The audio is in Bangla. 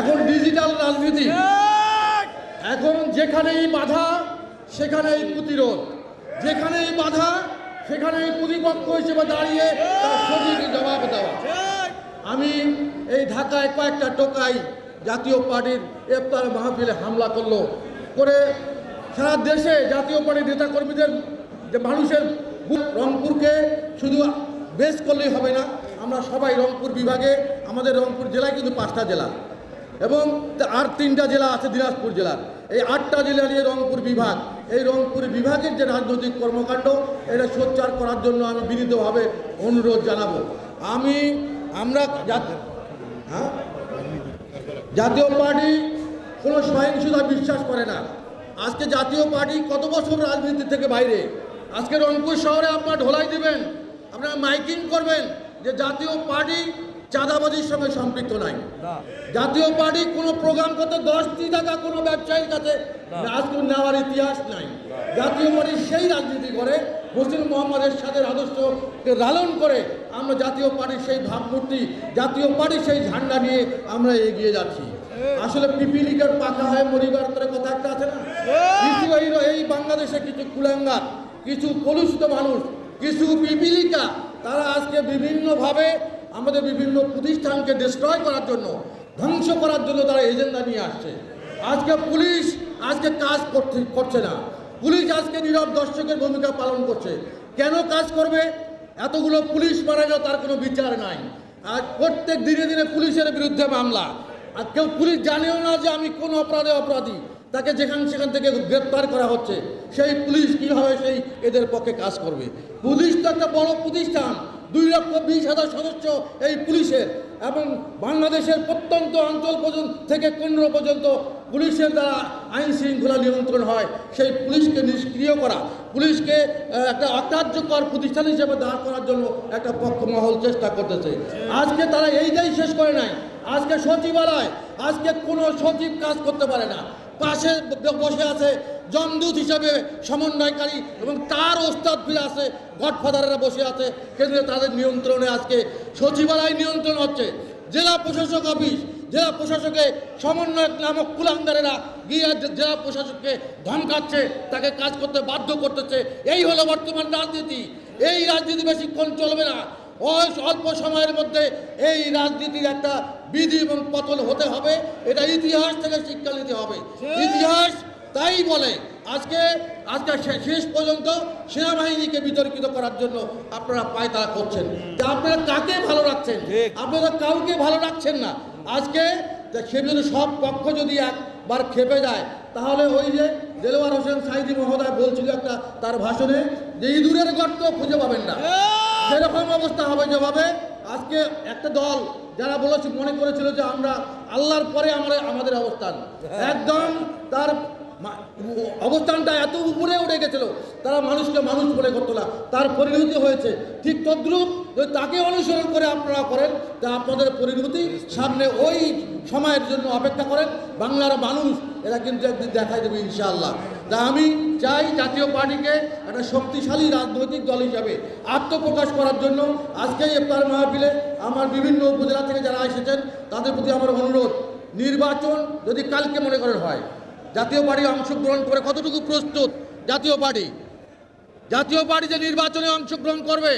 এখন ডিজিটাল রাজনীতি। এখন যেখানেই বাধা সেখানেই প্রতিরোধ। যেখানেই বাধা সেখানেই প্রতিপক্ষ হিসেবে দাঁড়িয়ে তার সঠিক জবাব দেওয়া। আমি এই ঢাকায় কয়েকটা টোকাই জাতীয় পার্টির ইফতার মাহফিলে হামলা করল। করে সারা দেশে জাতীয় পার্টির নেতাকর্মীদের যে মানুষের রংপুরকে শুধু বেশ করলেই হবে না আমরা সবাই রংপুর বিভাগে আমাদের রংপুর জেলায় কিন্তু পাঁচটা জেলা। এবং আর তিনটা জেলা আছে দিনাজপুর জেলার। এই আটটা জেলা নিয়ে রংপুর বিভাগ। এই রংপুর বিভাগের যে রাজনৈতিক কর্মকাণ্ড, এটা সোচ্চার করার জন্য আমি বিনীতভাবে অনুরোধ জানাব। আমি, আমরা হ্যাঁ? জাতীয় পার্টি কোনো সহিংসতা বিশ্বাস করে না। আজকে জাতীয় পার্টি কত বছর রাজনীতি থেকে বাইরে? আজকে রংপুর শহরে আপনার ঢোলাই দিবেন, আপনারা মাইকিং করবেন যে জাতীয় পার্টি চাঁদাবাজির সঙ্গে সম্পৃক্ত নাই। জাতীয় পার্টি কোনো প্রোগ্রাম করতে দশটি টাকা কোনো ব্যবসায়ীর কাছে আজকে নেওয়ার ইতিহাস নাই। জাতীয় পার্টি সেই রাজনীতি করে মুসলিম মোহাম্মদের সাথে আদর্শকে লালন করে আমরা জাতীয় পার্টির সেই ভাবমূর্তি জাতীয় পার্টির সেই ঝান্ডা নিয়ে আমরা এগিয়ে যাচ্ছি। আসলে পিপিলিকার পাখা হয় মরিবার করে কথা একটা আছে না? কিছু এই এই বাংলাদেশে কিছু কুলাঙ্গার কিছু কলুষিত মানুষ কিছু পিপিলিকা তারা আজকে বিভিন্নভাবে আমাদের বিভিন্ন প্রতিষ্ঠানকে ডিস্ট্রয় করার জন্য, ধ্বংস করার জন্য তারা এজেন্ডা নিয়ে আসছে। আজকে পুলিশ আজকে কাজ করতে, করছে না। পুলিশ আজকে নীরব দর্শকের ভূমিকা পালন করছে। কেন কাজ করবে? এতগুলো পুলিশ মারা গেল, তার কোনো বিচার নাই। আর প্রত্যেক দিনে দিনে পুলিশের বিরুদ্ধে মামলা। আর কেউ পুলিশ জানেও না যে আমি কোন অপরাধে অপরাধী। তাকে যেখান সেখান থেকে গ্রেপ্তার করা হচ্ছে। সেই পুলিশ কীভাবে সেই এদের পক্ষে কাজ করবে? পুলিশ তো একটা বড় প্রতিষ্ঠান। দুই লক্ষ বিশ হাজার সদস্য এই পুলিশের এবং বাংলাদেশের প্রত্যন্ত অঞ্চল পর্যন্ত থেকে কেন্দ্র পর্যন্ত পুলিশের দ্বারা আইন শৃঙ্খলা নিয়ন্ত্রণ হয়। সেই পুলিশকে নিষ্ক্রিয় করা, পুলিশকে একটা অকার্যকর প্রতিষ্ঠান হিসেবে দাঁড় করার জন্য একটা পক্ষ মহল চেষ্টা করতেছে। আজকে তারা এইটাই শেষ করে নাই। আজকে সচিবালয়, আজকে কোনো সচিব কাজ করতে পারে না। পাশে বসে আছে জমদূত হিসাবে সমন্বয়কারী এবং তার ওস্তাদ ফিরে আছে গডফাদারেরা বসে আছে। কেন্দ্রে তাদের নিয়ন্ত্রণে আজকে সচিবালয় নিয়ন্ত্রণ হচ্ছে। জেলা প্রশাসক অফিস, জেলা প্রশাসকে সমন্বয়ক নামক কুলাঙ্গারেরা গিয়ে জেলা প্রশাসককে ধমকাচ্ছে, তাকে কাজ করতে বাধ্য করতেছে। এই হলো বর্তমান রাজনীতি। এই রাজনীতি বেশিক্ষণ চলবে না। অল্প সময়ের মধ্যে এই রাজনীতির একটা বিধি এবং পতন হতে হবে। এটা ইতিহাস থেকে শিক্ষা নিতে হবে। ইতিহাস তাই বলে আজকে আজকে শেষ পর্যন্ত সেনাবাহিনীকে বিতর্কিত করার জন্য আপনারা পায়তারা করছেন। তা আপনারা কাকে ভালো রাখছেন? আপনারা কাউকে ভালো রাখছেন না। আজকে সে যদি সব পক্ষ যদি একবার খেপে যায় তাহলে ওই যে দেলোয়ার হোসেন সাইদি মহোদয় বলছিল একটা তার ভাষণে যে ইঁদুরের গর্ত খুঁজে পাবেন না। সেরকম অবস্থা হবে যেভাবে আজকে একটা দল যারা বলেছে, মনে করেছিল যে আমরা আল্লাহর পরে আমরা আমাদের অবস্থান। একদম তার অবস্থানটা এত উপরে উঠে গেছিল, তারা মানুষকে মানুষ বলে করতো না। তার পরিণতি হয়েছে। ঠিক তদ্রুপ যদি তাকে অনুসরণ করে আপনারা করেন, তা আপনাদের পরিণতি সামনে ওই সময়ের জন্য অপেক্ষা করেন। বাংলার মানুষ এরা কিন্তু একদিন দেখাই দেবে, ইনশাআল্লাহ। তা আমি চাই জাতীয় পার্টিকে একটা শক্তিশালী রাজনৈতিক দল হিসাবে আত্মপ্রকাশ করার জন্য আজকে ইফতার মাহফিলে আমার বিভিন্ন উপজেলা থেকে যারা এসেছেন, তাদের প্রতি আমার অনুরোধ, নির্বাচন যদি কালকে মনে করেন হয়, জাতীয় পার্টি অংশগ্রহণ করে কতটুকু প্রস্তুত জাতীয় পার্টি? জাতীয় পার্টি যে নির্বাচনে অংশগ্রহণ করবে